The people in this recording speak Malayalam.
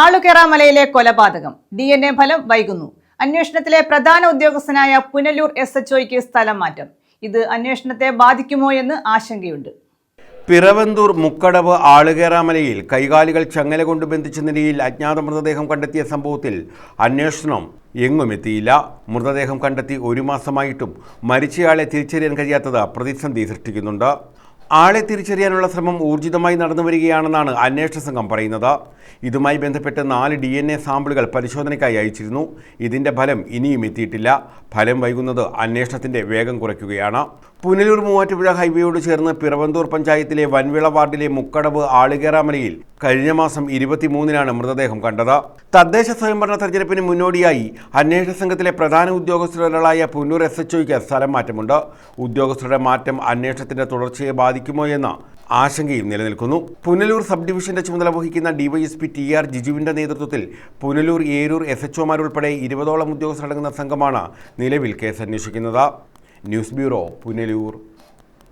ആളുകെറാമലയിലെ കൊലപാതകം. ഡി എൻ എ ഫലം വൈകുന്നു. അന്വേഷണത്തിലെ പ്രധാന ഉദ്യോഗസ്ഥനായ പുനലൂർ എസ് എച്ച് ഒയ്ക്ക് സ്ഥലം മാറ്റം. ഇത് അന്വേഷണത്തെ ബാധിക്കുമോ എന്ന് ആശങ്കയുണ്ട്. പിറവന്തൂർ മുക്കടവ് ആളുകേറാമലയിൽ കൈകാലികൾ ചങ്ങല കൊണ്ട് ബന്ധിച്ച നിലയിൽ അജ്ഞാത മൃതദേഹം കണ്ടെത്തിയ സംഭവത്തിൽ അന്വേഷണം എങ്ങും എത്തിയില്ല. മൃതദേഹം കണ്ടെത്തി ഒരു മാസമായിട്ടും മരിച്ചയാളെ തിരിച്ചറിയാൻ കഴിയാത്തത് പ്രതിസന്ധി സൃഷ്ടിക്കുന്നുണ്ട്. ആളെ തിരിച്ചറിയാനുള്ള ശ്രമം ഊർജിതമായി നടന്നു വരികയാണെന്നാണ് അന്വേഷണ സംഘം പറയുന്നത്. ഇതുമായി ബന്ധപ്പെട്ട് നാല് ഡി എൻ എ സാമ്പിളുകൾ പരിശോധനയ്ക്കായി അയച്ചിരുന്നു. ഇതിന്റെ ഫലം ഇനിയും എത്തിയിട്ടില്ല. ഫലം വൈകുന്നത് അന്വേഷണത്തിന്റെ വേഗം കുറയ്ക്കുകയാണ്. പുനലൂർ മൂവാറ്റുപുഴ ഹൈവേയോട് ചേർന്ന് പിറവന്തൂർ പഞ്ചായത്തിലെ വൻവിള വാർഡിലെ മുക്കടവ് ആളുകേറാമലയിൽ കഴിഞ്ഞ മാസം ഇരുപത്തിമൂന്നിനാണ് മൃതദേഹം കണ്ടത്. തദ്ദേശ സ്വയംഭരണ തെരഞ്ഞെടുപ്പിന് മുന്നോടിയായി അന്വേഷണ സംഘത്തിലെ പ്രധാന ഉദ്യോഗസ്ഥരൊരാളായ പുനൂർ എസ് എച്ച് ഒയ്ക്ക് സ്ഥലം മാറ്റമുണ്ട്. ഉദ്യോഗസ്ഥരുടെ മാറ്റം അന്വേഷണത്തിന്റെ തുടർച്ചയെ ബാധിക്കുമോ എന്ന ആശങ്കയും നിലനിൽക്കുന്നു. പുനലൂർ സബ് ഡിവിഷന്റെ ചുമതല വഹിക്കുന്ന ഡിവൈഎസ്പി ടി ആർ ജിജുവിന്റെ നേതൃത്വത്തിൽ പുനലൂർ ഏരൂർ എസ് എച്ച് ഒമാരുൾപ്പെടെ ഇരുപതോളം ഉദ്യോഗസ്ഥരടങ്ങുന്ന സംഘമാണ് നിലവിൽ കേസ് അന്വേഷിക്കുന്നത്. News bureau Punalur.